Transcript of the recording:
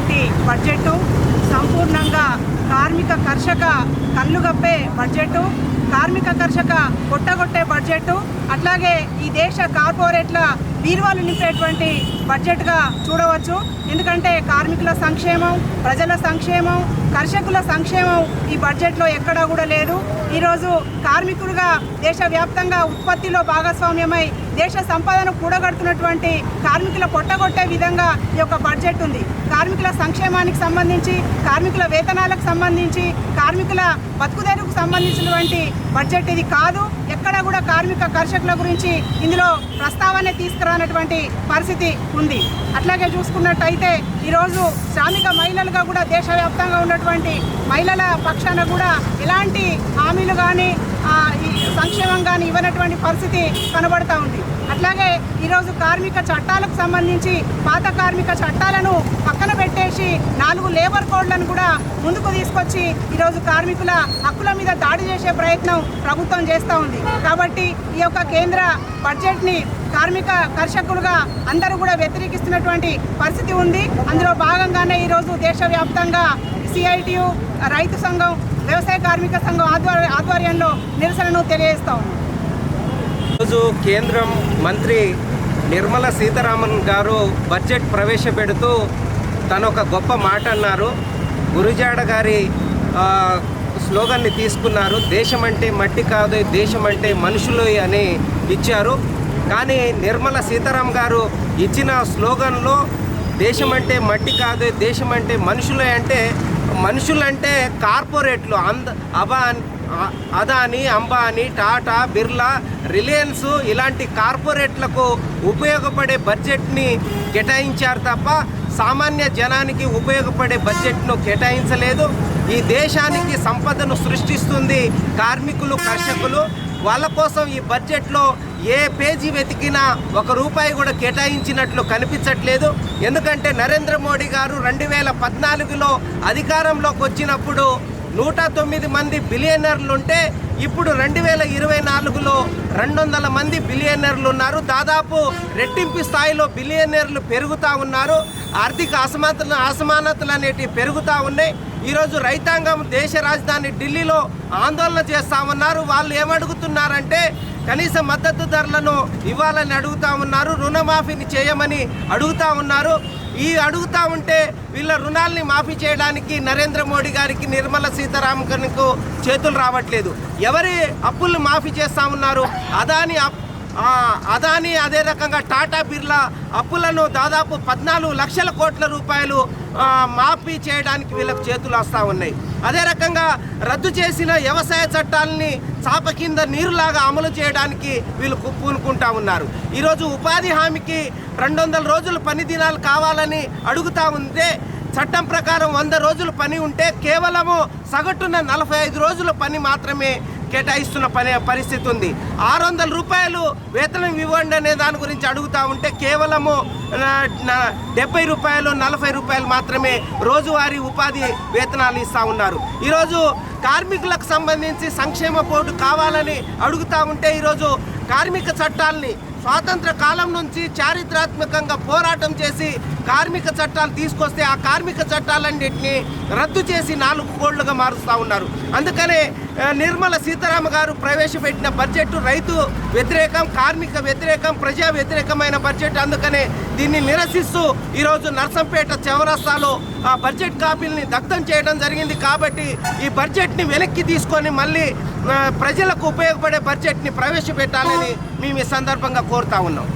ఉన్నటువంటి బడ్జెట్ సంపూర్ణంగా కార్మిక కర్షక కళ్ళుగప్పే బడ్జెట్ కార్మిక కర్షక కొట్టగొట్టే బడ్జెట్ అట్లాగే ఈ దేశ కార్పొరేట్ల బీరువాలు నింపేటువంటి బడ్జెట్గా చూడవచ్చు. ఎందుకంటే కార్మికుల సంక్షేమం ప్రజల సంక్షేమం కర్షకుల సంక్షేమం ఈ బడ్జెట్లో ఎక్కడా కూడా లేదు. ఈరోజు కార్మికులుగా దేశవ్యాప్తంగా ఉత్పత్తిలో భాగస్వామ్యమై దేశ సంపాదన కూడగడుతున్నటువంటి కార్మికుల పొట్టగొట్టే విధంగా ఈ యొక్క బడ్జెట్ ఉంది. కార్మికుల సంక్షేమానికి సంబంధించి కార్మికుల వేతనాలకు సంబంధించి కార్మికుల బతుకుదెరుకు సంబంధించినటువంటి బడ్జెట్ ఇది కాదు. ఎక్కడ కూడా కార్మిక కర్షకుల గురించి ఇందులో ప్రస్తావన తీసుకురానటువంటి పరిస్థితి ఉంది. అట్లాగే చూసుకున్నట్టయితే ఈరోజు శ్రామిక మహిళలుగా కూడా దేశవ్యాప్తంగా ఉన్నటువంటి మహిళల పక్షాన కూడా ఎలాంటి హామీలు కానీ సంక్షేమం కానీ ఇవ్వనటువంటి పరిస్థితి కనబడతా ఉంది. అట్లాగే ఈరోజు కార్మిక చట్టాలకు సంబంధించి పాత కార్మిక చట్టాలను పక్కన పెట్టేసి నాలుగు లేబర్ కోడ్లను కూడా ముందుకు తీసుకొచ్చి ఈరోజు కార్మికుల హక్కుల మీద దాడి చేసే ప్రయత్నం ప్రభుత్వం చేస్తూ ఉంది. కాబట్టి ఈ యొక్క కేంద్ర బడ్జెట్ని కార్మిక కర్షకులుగా అందరూ కూడా వ్యతిరేకిస్తున్నటువంటి పరిస్థితి ఉంది. అందులో భాగంగానే ఈరోజు దేశవ్యాప్తంగా సిఐటియు రైతు సంఘం వ్యవసాయ కార్మిక సంఘం ఆధ్వర్య ఆధ్వర్యంలో నిరసనను తెలియజేస్తా ఉంది. ఈరోజు కేంద్రం మంత్రి నిర్మల సీతారామన్ గారు బడ్జెట్ ప్రవేశపెడుతూ తను ఒక గొప్ప మాట అన్నారు. గురుజాడ గారి స్లోగన్ని తీసుకున్నారు. దేశం అంటే మట్టి కాదు దేశం అంటే మనుషులు అని ఇచ్చారు. కానీ నిర్మల సీతారాం గారు ఇచ్చిన స్లోగన్లో దేశం అంటే మట్టి కాదు దేశం అంటే మనుషులే అంటే మనుషులంటే కార్పొరేట్లు అంద అబా అదాని అంబానీ టాటా బిర్లా రిలయన్స్ ఇలాంటి కార్పొరేట్లకు ఉపయోగపడే బడ్జెట్ని కేటాయించారు తప్ప సామాన్య జనానికి ఉపయోగపడే బడ్జెట్ను కేటాయించలేదు. ఈ దేశానికి సంపదను సృష్టిస్తుంది కార్మికులు కర్షకులు. వాళ్ళ కోసం ఈ బడ్జెట్లో ఏ పేజీ వెతికినా ఒక రూపాయి కూడా కేటాయించినట్లు కనిపించట్లేదు. ఎందుకంటే నరేంద్ర మోడీ గారు రెండు వేల పద్నాలుగులో అధికారంలోకి వచ్చినప్పుడు నూట తొమ్మిది మంది బిలియనర్లు ఉంటే ఇప్పుడు రెండు వేల ఇరవై నాలుగులో రెండు వందల మంది బిలియనర్లు ఉన్నారు దాదాపు రెట్టింపు స్థాయిలో బిలియనర్లు పెరుగుతూ ఉన్నారు. ఆర్థిక అసమానతలు అసమానతలు అనేటివి పెరుగుతూ ఉన్నాయి. ఈరోజు రైతాంగం దేశ రాజధాని ఢిల్లీలో ఆందోళన చేస్తూ ఉన్నారు. వాళ్ళు ఏమడుగుతున్నారంటే కనీస మద్దతు ధరలను ఇవ్వాలని అడుగుతా ఉన్నారు. రుణమాఫీని చేయమని అడుగుతా ఉన్నారు. ఈ అడుగుతా ఉంటే వీళ్ళ రుణాల్ని మాఫీ చేయడానికి నరేంద్ర మోడీ గారికి నిర్మల సీతారామన్కు చేతులు రావట్లేదు. ఎవరి అప్పులు మాఫీ చేస్తా ఉన్నారు? అదాని అప్ అదాని అదే రకంగా టాటా బిర్లా అప్పులను దాదాపు పద్నాలుగు లక్షల కోట్ల రూపాయలు మాఫీ చేయడానికి వీళ్ళకి చేతులు వస్తూ ఉన్నాయి. అదే రకంగా రద్దు చేసిన వ్యవసాయ చట్టాలని చాప కింద నీరులాగా అమలు చేయడానికి వీళ్ళు పూనుకుంటా ఉన్నారు. ఈరోజు ఉపాధి హామీకి రెండు వందల రోజులు పని దినాలు కావాలని అడుగుతా ఉంటే చట్టం ప్రకారం వంద రోజులు పని ఉంటే కేవలము సగటున నలభై ఐదు రోజుల పని మాత్రమే కేటాయిస్తున్న పని పరిస్థితి ఉంది. ఆరు వందల రూపాయలు వేతనం ఇవ్వండి అనే దాని గురించి అడుగుతా ఉంటే కేవలము డెబ్బై రూపాయలు నలభై రూపాయలు మాత్రమే రోజువారీ ఉపాధి వేతనాలు ఇస్తూ ఉన్నారు. ఈరోజు కార్మికులకు సంబంధించి సంక్షేమ బోర్డు కావాలని అడుగుతా ఉంటే ఈరోజు కార్మిక చట్టాలని స్వాతంత్ర కాలం నుంచి చారిత్రాత్మకంగా పోరాటం చేసి కార్మిక చట్టాలు తీసుకొస్తే ఆ కార్మిక చట్టాలన్నింటినీ రద్దు చేసి నాలుగు కోళ్ళుగా మారుస్తూ ఉన్నారు. అందుకనే నిర్మల సీతారామ గారు ప్రవేశపెట్టిన బడ్జెట్ రైతు వ్యతిరేకం కార్మిక వ్యతిరేకం ప్రజా వ్యతిరేకమైన బడ్జెట్. అందుకనే దీన్ని నిరసిస్తూ ఈరోజు నర్సంపేట చౌరస్తాలో ఆ బడ్జెట్ కాపీల్ని దగ్ధం చేయడం జరిగింది కాబట్టి ఈ బడ్జెట్ని వెనక్కి తీసుకొని మళ్ళీ ప్రజలకు ఉపయోగపడే బడ్జెట్ని ప్రవేశపెట్టాలని మేము ఈ సందర్భంగా కోరుతా ఉన్నాం.